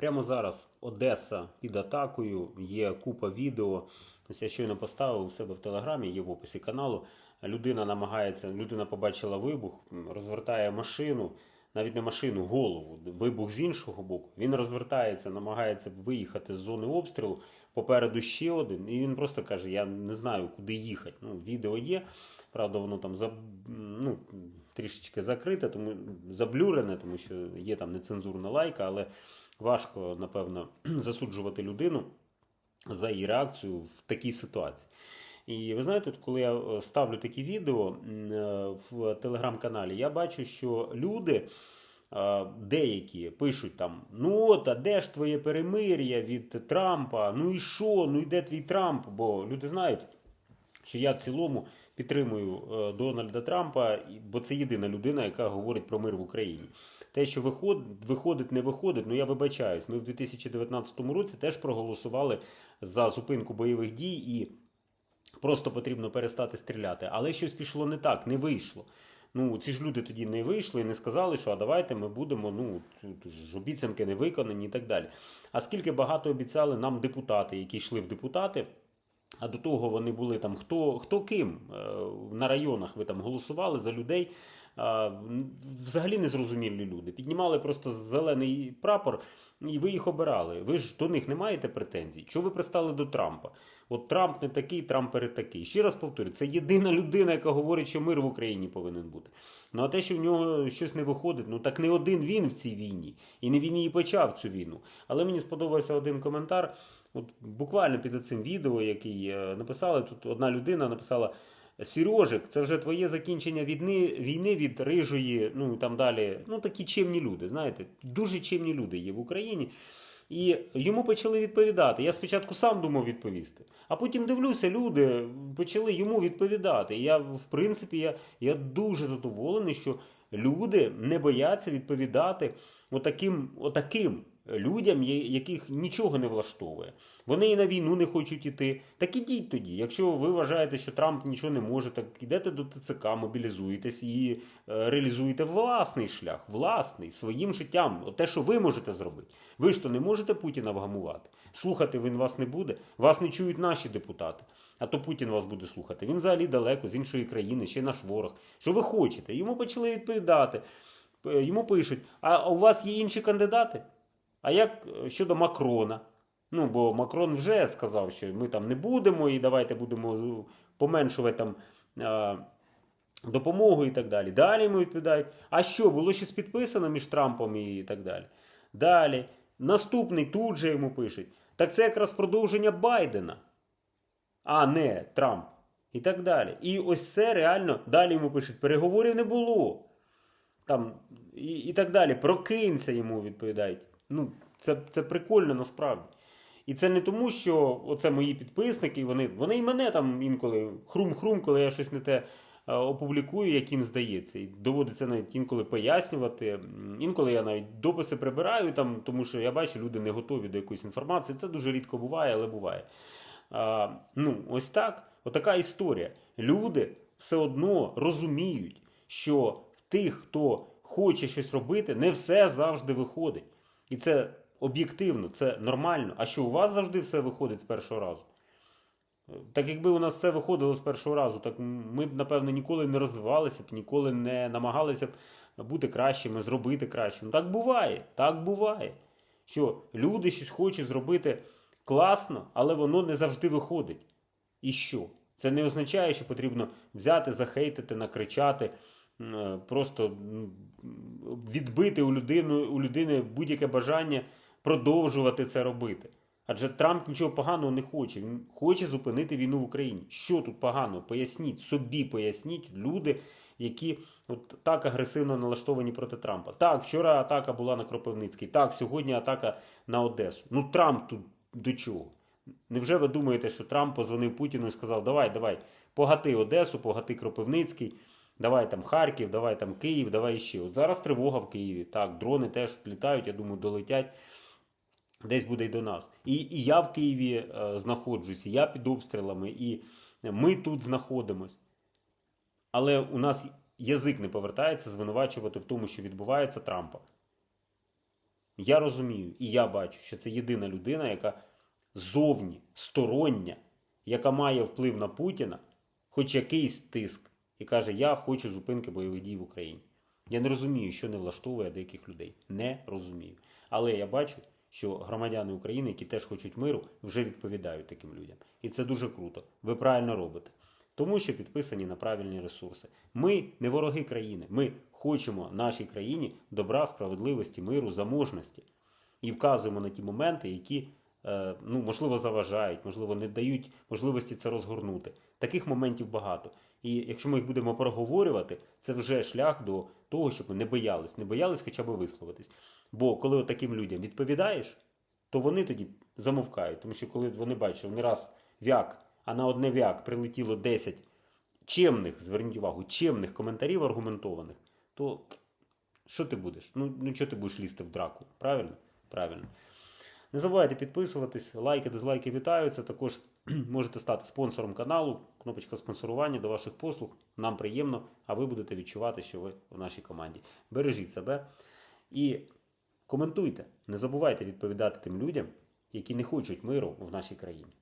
Прямо зараз Одеса під атакою, є купа відео. Ось я щойно поставив у себе в телеграмі, є в описі каналу. Людина намагається, людина побачила вибух, розвертає машину, навіть не машину, голову. Вибух з іншого боку. Він розвертається, намагається виїхати з зони обстрілу. Попереду ще один, і він просто каже: Я не знаю, куди їхати. Ну, відео є. Правда, воно там за, ну, трішечки закрите, тому заблюрене, тому що є там нецензурна лайка, але важко, напевно, засуджувати людину за її реакцію в такій ситуації. І ви знаєте, коли я е, ставлю такі відео е, в телеграм-каналі, я бачу, що люди. е, Деякі пишуть там: ну от, а де ж твоє перемир'я від Трампа? Ну і що? Ну і де твій Трамп? Бо люди знають, що я в цілому підтримую Дональда Трампа, бо це єдина людина, яка говорить про мир в Україні. Те, що виходить, виходить, не виходить, ну я вибачаюсь. Ми в 2019 році теж проголосували за зупинку бойових дій і просто потрібно перестати стріляти. Але щось пішло не так, не вийшло. Ну, ці ж люди тоді не вийшли і не сказали, що а давайте ми будемо, ну, тут ж обіцянки не виконані і так далі. А скільки багато обіцяли нам депутати, які йшли в депутати, а до того вони були там хто, хто ким Е, на районах ви там голосували за людей. Взагалі незрозумілі люди. Піднімали просто зелений прапор, і ви їх обирали. Ви ж до них не маєте претензій. Чого ви пристали до Трампа? От Трамп не такий, Трамп перед такий. Ще раз повторю, це єдина людина, яка говорить, що мир в Україні повинен бути. Ну а те, що в нього щось не виходить, ну так не один він в цій війні, і не він її почав цю війну. Але мені сподобався один коментар. От буквально під цим відео, який е, написали, тут одна людина написала: Сережик, це вже твоє закінчення війни, війни від рижої, ну там далі. Ну такі чемні люди. Знаєте, дуже чемні люди є в Україні. І йому почали відповідати. Я спочатку сам думав відповісти, а потім дивлюся, люди почали йому відповідати. І я, в принципі, я, я дуже задоволений, що люди не бояться відповідати отаким, отаким людям, яких нічого не влаштовує. Вони і на війну не хочуть іти. Так ідіть тоді. Якщо ви вважаєте, що Трамп нічого не може, так ідете до ТЦК, мобілізуєтесь і е, реалізуєте власний шлях, власний, своїм життям. Те, що ви можете зробити. Ви ж то не можете Путіна вгамувати. Слухати він вас не буде. Вас не чують наші депутати. А то Путін вас буде слухати. Він взагалі далеко з іншої країни, ще наш ворог. Що ви хочете? Йому почали відповідати. Е, Йому пишуть: а у вас є інші кандидати? А як е, щодо Макрона? Ну, бо Макрон вже сказав, що ми там не будемо, і давайте будемо поменшувати там е, допомогу і так далі. Далі йому відповідають: а що, було щось підписано між Трампом і так далі. Далі. Наступний тут же йому пишуть: так це якраз продовження Байдена, а не Трамп. І так далі. І ось це реально далі йому пишуть: переговорів не було. Там, і, і так далі. Прокинься йому відповідають. Ну, це, це прикольно насправді. І це не тому, що оце мої підписники, вони, вони і мене там інколи хрум-хрум, коли я щось не те е, опублікую, як їм здається. І доводиться навіть інколи пояснювати. Інколи я навіть дописи прибираю, там, тому що я бачу, люди не готові до якоїсь інформації. Це дуже рідко буває, але буває. А, ну, ось так. Отака історія. Люди все одно розуміють, що в тих, хто хоче щось робити, не все завжди виходить. І це об'єктивно, це нормально. А що у вас завжди все виходить з першого разу? Так якби у нас все виходило з першого разу, так ми б, напевно, ніколи не розвивалися б, ніколи не намагалися б бути кращими, зробити краще. Ну так буває, так буває. Що люди щось хочуть зробити класно, але воно не завжди виходить. І що? Це не означає, що потрібно взяти, захейтити, накричати, просто відбити у людини, у людини будь-яке бажання продовжувати це робити. Адже Трамп нічого поганого не хоче. Він хоче зупинити війну в Україні. Що тут поганого? Поясніть собі, поясніть люди, які от так агресивно налаштовані проти Трампа. Так, вчора атака була на Кропивницький. Так, сьогодні атака на Одесу. Ну Трамп тут до чого? Невже ви думаєте, що Трамп позвонив Путіну і сказав: Давай, давай, погати Одесу, погати Кропивницький, давай там Харків, давай там Київ, давай ще. От зараз тривога в Києві. Так, дрони теж літають, я думаю, долетять. Десь буде й до нас. І, і я в Києві е, знаходжусь, і я під обстрілами, і ми тут знаходимось. Але у нас язик не повертається звинувачувати в тому, що відбувається Трампа. Я розумію і я бачу, що це єдина людина, яка зовні стороння, яка має вплив на Путіна, хоч якийсь тиск, і каже: Я хочу зупинки бойових дій в Україні. Я не розумію, що не влаштовує деяких людей. Не розумію. Але я бачу, що громадяни України, які теж хочуть миру, вже відповідають таким людям. І це дуже круто. Ви правильно робите. Тому що підписані на правильні ресурси. Ми не вороги країни. Ми хочемо нашій країні добра, справедливості, миру, заможності. І вказуємо на ті моменти, які ну, можливо заважають, можливо, не дають можливості це розгорнути. Таких моментів багато. І якщо ми їх будемо проговорювати, це вже шлях до того, щоб ми не боялись, не боялись хоча б висловитись. Бо коли таким людям відповідаєш, то вони тоді замовкають. Тому що коли вони бачать, що не раз вяк, а на одне вяк прилетіло 10 чемних, зверніть увагу, чемних коментарів аргументованих, то що ти будеш? Ну, ну чого ти будеш лізти в драку? Правильно? Правильно. Не забувайте підписуватись, лайки, дизлайки вітаються. Також можете стати спонсором каналу. Кнопочка спонсорування до ваших послуг. Нам приємно, а ви будете відчувати, що ви в нашій команді. Бережіть себе і коментуйте. Не забувайте відповідати тим людям, які не хочуть миру в нашій країні.